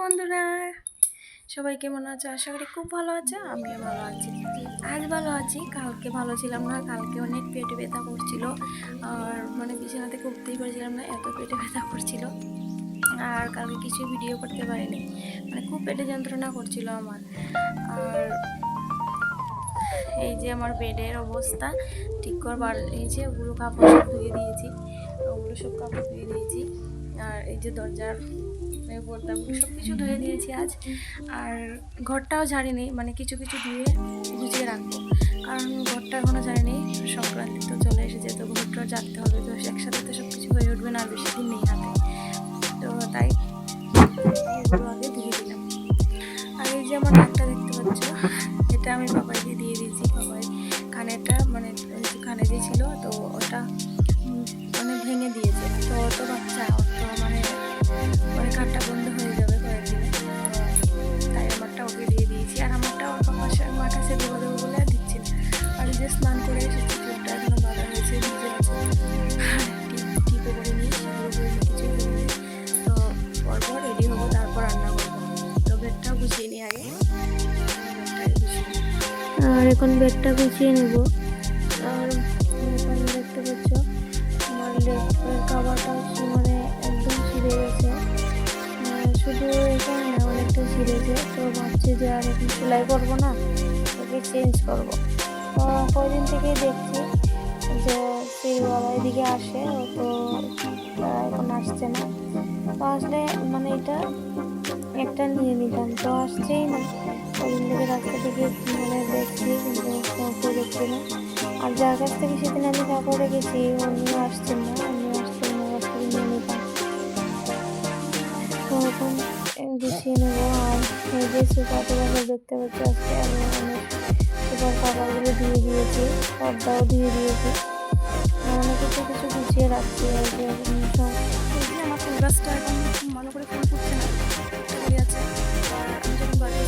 বন্ধুরা, সবাই কেমন আছে? আশা করি খুব ভালো আছে, আমিও ভালো আছি। আজ ভালো আছি, কালকে ভালো ছিলাম না, কালকে অনেক পেটে ব্যথা করছিল, আর মানে বিছানাতে উঠতেই পারছিলাম না, এত পেটে ব্যথা করছিল। আর কালকে কিছু ভিডিও করতে পারিনি মানে খুব পেটে যন্ত্রণা করছিল আমার। আর এই যে আমার বেডের অবস্থা, ঠিক করবার, এই যে ওগুলো কাপড় সব ধুয়ে দিয়েছি, ওগুলো সব কাপড় ধুয়ে দিয়েছি। আর এই যে দরজার এই পর্দাগুলো সব কিছু ধুয়ে দিয়েছি আজ। আর ঘরটাও ঝাড়িনি মানে কিছু কিছু ধুয়ে গুছিয়ে রাখব। কারণ ঘরটা এখনও ঝাড়িনি, সংক্রান্তি তো চলে এসেছে, তো ঘরটা জানতে হবে, তো একসাথে তো সব কিছু হয়ে উঠবে না, আর বেশি দিন নেই হাতে। তো তাই এগুলো আগে ধুয়ে দিলাম। আর এই যে আমার নাকটা দেখতে পাচ্ছ, এটা আমি বাবাইকে দিয়ে দিয়েছি। বাবাই কানেরটা মানে কানে দিয়েছিল তো ওটা মানে ভেঙে দিয়েছে, তো অত বাচ্চা কানটা বন্ধ হয়ে যাবে কয়েকদিনে। তাই আমারটা ওকে দিয়ে দিয়েছি। আর আমারটা ওর সাথে মার কাছে দেবো দেবো বলে আর দিচ্ছি না। আর যে স্নান করে এসেছি, চোখটা এখনও বাঁধা হয়েছে, ভিজে আছে। টিপে করে নিই সেগুলো কিছু করে তো পরপর রেডি হব, তারপর রান্না করব। তো বেডটাও গুছিয়ে নিই আগে। আর এখন বেডটা গুছিয়ে নেব। আর অনেকটা ছিঁড়েছে তো ভাবছি যে আর এখন সেলাই করব না, ওকে চেঞ্জ করব। তো কয়দিন থেকেই দেখছি যে সিরিওয়ালা এদিকে আসে, ও তো এখন আসছে না। তো আসলে মানে এটা একটা নিয়ে নিতাম তো আসছেই না। ওদিন থেকে রাস্তা থেকে মানে দেখছি, কিন্তু দেখছি না। আর যার কাছ থেকে সেদিন আমি কাপড় রেখেছি উনিও আসছেন না আমি আসছেন না নিয়ে নিতাম তো এখন গুছিয়ে নেব আর এই যে সুপার টুপার দেখতে পাচ্ছি। আজকে আমি অনেক সুপার কাপড়গুলো দিয়ে দিয়েছি, পর্দাও দিয়ে দিয়েছি। অনেক কিছু কিছু গুছিয়ে রাখছি আর কি আমার ফুল গাছটা এখন ভালো করে ফুল ফুটছে না আছে। আর আমি যখন বাড়ি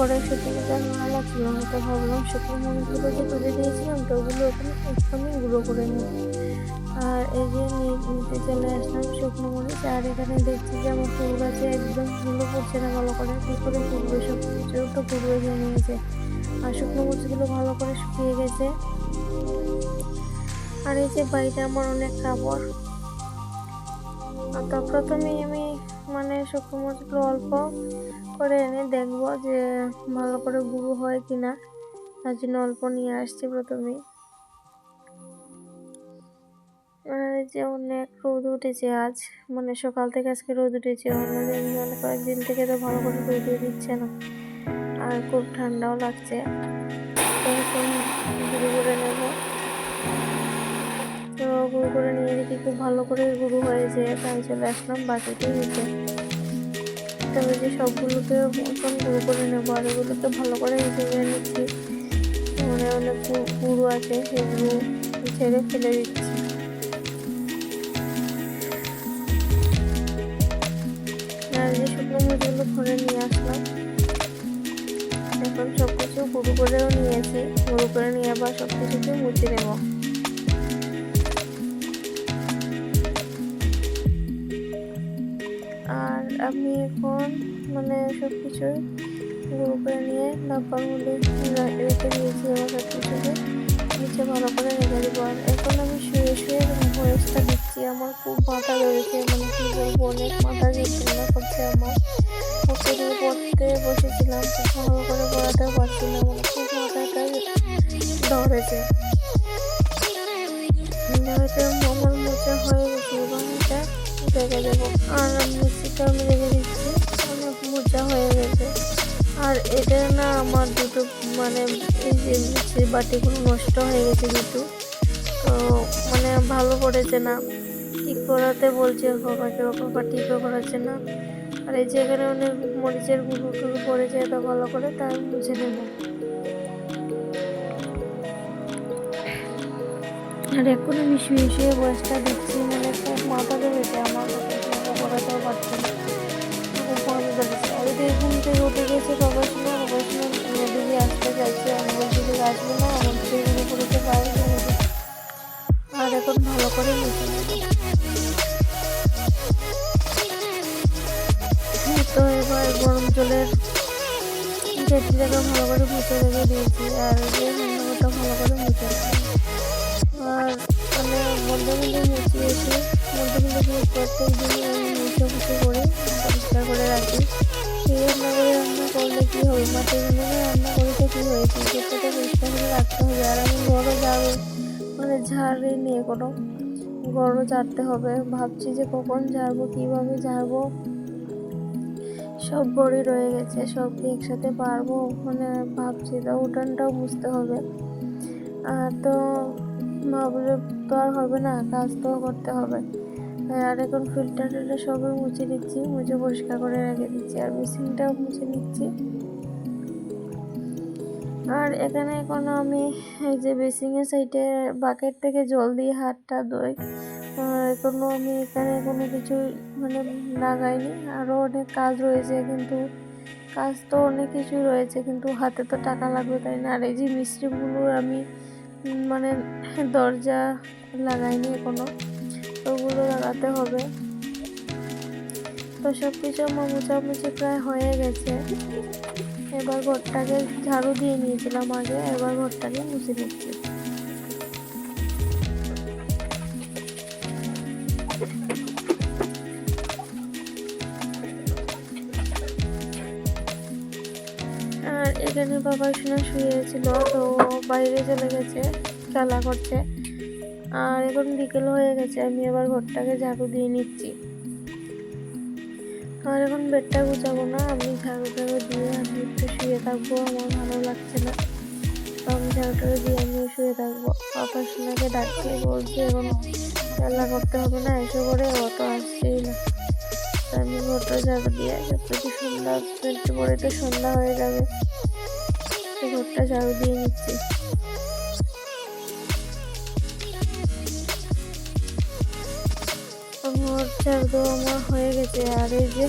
করে সত্যি কথা ভালো লাগছিল না তো ভাবলাম শুকনো মরিচগুলো যে তুলে দিয়েছিলাম, তো ওগুলো ওখানে একদমই গুঁড়ো করে নিই আর এই যে নিতে চলে আসলাম শুকনো মরিচ, আর এখানে দেখছি যে আমার ফুল গাছে একদম ফুলও পড়ছে না ভালো করে, কী করে ফুলবে সব কিছু তো পুরো হয়ে নিয়েছে আর শুকনো মরিচগুলো ভালো করে শুকিয়ে গেছে। আর এই যে বাড়িতে আমার অনেক কাপড় তো প্রথমেই আমি মানে শুকনো মরিচগুলো অল্প করে এনে দেখব যে ভালো করে গুঁড়ো হয় কিনা। তার জন্য অল্প নিয়ে আসছি এই যে অনেক রোদ উঠেছে আজ। মানে সকাল থেকে আজকে রোদ উঠেছে। অন্যদিন মানে কয়েকদিন থেকে তো ভালো করে রোদ দিচ্ছে না। আর খুব ঠান্ডাও লাগছে। গুঁড়ো করে নিয়ে দেখি খুব ভালো করে গুঁড়ো হয়েছে তাই চলে আসলাম বাটিতে নিতে তবে যে সবগুলোকে এখন গুঁড়ো করে নেব, আর এগুলোকে ভালো করে হিসেবে নিচ্ছি। মানে অনেক গুঁড়ো আছে সেগুলো ছেড়ে ফেলে দিচ্ছি। আর যে শুকনো মরিচগুলো ভরে নিয়ে আসলাম। এখন সব কিছু গুঁড়ো করেও নিয়েছি, গুঁড়ো করে নিয়ে আবার সব মুছে নেব। আমি এখন মানে সব কিছু গুঁড়ো করে নিয়ে ডাব্বার মধ্যে রেখে দিয়েছি আমার সব কিছুকে নিচে ভালো করে রেখে দেবো। আর এখন আমি শুয়ে শুয়ে ভয়েসটা দিচ্ছি। আমার খুব মাথা ধরেছে মানে কি বলব, অনেক মাথা যন্ত্রণা করছে আমার। পড়তে দিয়ে পড়তে বসেছিলাম ভালো করে পড়াতেও পারছি না মানে খুব মাথাটা ধরেছে। হয়তো আমার মোচা হয়ে গেছে রেখে দেবো আর আমি কিছুটা আমি রেখে দিচ্ছি অনেক মোচা হয়ে গেছে। আর এটা না আমার দুটো মানে এই বাটিগুলো নষ্ট হয়ে গেছে কিন্তু তো মানে ভালো করেছে না। ঠিক করাতে বলছে বাবাকে, বাবা ঠিকও করাচ্ছে না। আর এই যেখানে অনেক মরিচের গুঁড়ো টুকু পড়েছে এটা ভালো করে, তাই বুঝে নেব। আর এখনও মিশিয়ে মিশিয়ে বয়সটা দেখছি না। খুব মাথা ধরেছে আমার পড়াতেও পারছে না। ধরেছে আর এদিকে ঘুম থেকে উঠে গেছে বাবার সময় বাবার সময় নদীকে আসতে চাইছে আমি বলছি যে আসবে না আমার সেগুলো পড়েছে বাইরে আর এখন ভালো করে তো এবার গরম জলের কেটলিটাকে ভালো করে মুছে রেখে দিয়েছি। আর যে রান্নাঘরটা ভালো করে মুছে আর মানে মধ্যে মুছি এসে মধ্যে মধ্যে প্রত্যেক আমি মুছে মুছে করে, পরিষ্কার করে রাখি। এই রান্না করে রান্না করলে কী হবে? মাটির উনুনে রান্না করতে কী হয়েছে সেটাকে পরিষ্কার করে রাখতে হবে। আর আমি ঘরও ঝাড়ু মানে ঝাড়ি নিয়ে কোনো ঘরও ঝাড়তে হবে। ভাবছি যে কখন ঝাড়বো, কীভাবে ঝাড়বো? সব বড়ি রয়ে গেছে, সব কি একসাথে পারব? মানে ভাবছি তো উঠানটাও বুঝতে হবে। আর তো ভাবলে তো আর হবে না, কাজ তো করতে হবে। আর এখন ফিল্টার টিল্টার সবই মুছে দিচ্ছি মুছে পরিষ্কার করে রেখে দিচ্ছি আর মেশিনটাও মুছে নিচ্ছি। আর এখানে এখন আমি এই যে বেসিংয়ের সাইডে বাকেট থেকে জল দিয়ে হাতটা ধুই। আর এখনও আমি এখানে কোনো কিছু মানে লাগাইনি। আরও অনেক কাজ রয়েছে কিন্তু কাজ তো অনেক কিছু রয়েছে কিন্তু হাতে তো টাকা লাগবে তাই না? আর এই যে মিস্ত্রিগুলো আমি মানে দরজা লাগাইনি এখনও। তো ওগুলো লাগাতে হবে। তো সব কিছু আমার মোছামুছি প্রায় হয়ে গেছে। এবার ঘরটাকে ঝাড়ু দিয়ে নিয়েছিলাম আগে, এবার ঘরটাকে মুছে দিচ্ছি। আর এখানে বাবা শোনা শুয়েছিল, তো বাইরে চলে গেছে, খেলা করছে। আর এখন বিকেল হয়ে গেছে, আমি এবার ঘরটাকে ঝাড়ু দিয়ে নিচ্ছি। আর এখন বেডটা গুছাবো না, আমি ঝাড়ু টাড়ু দিয়ে আমি একটু শুয়ে থাকব, আমার ভালো লাগছে না। আমি ঝাড়ু দিয়ে আমিও শুয়ে থাকব। অপার সোনাকে ডাকছে, বলছে এখন খেলা করতে হবে না, এসে করে অত আসছেই না। আমি ঘরটা ঝাড়ু দিয়ে, একটু সন্ধ্যা, একটু পরে তো সন্ধ্যা হয়ে যাবে। ঘরটা ঝাড়ু দিয়ে নিচ্ছি। ঘর ঝাড়ু আমার হয়ে গেছে। আর এই যে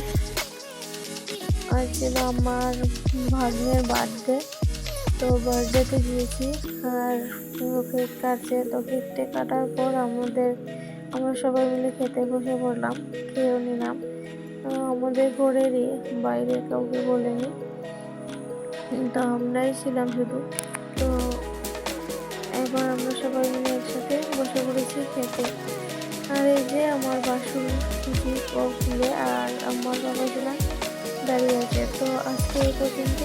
আজ ছিল আমার ভাগ্নের বার্থডে তো বার্থডেতে গিয়েছি। আর কেক কাটছে তো কেকটা কাটার পর আমাদের, আমরা সবাই মিলে খেতে বসে পড়লাম, খেয়েও নিলাম। আমাদের ঘরেরই বাইরে কাউকে বলেনি। তো আমরাই ছিলাম শুধু। তো এবার আমরা সবাই মিলে একসাথে বসে পড়েছি খেতে। আর এই যে আমার কুচি খুলে আর আমার বাবা দাঁড়িয়ে আছে। তো আজকে এই পর্যন্ত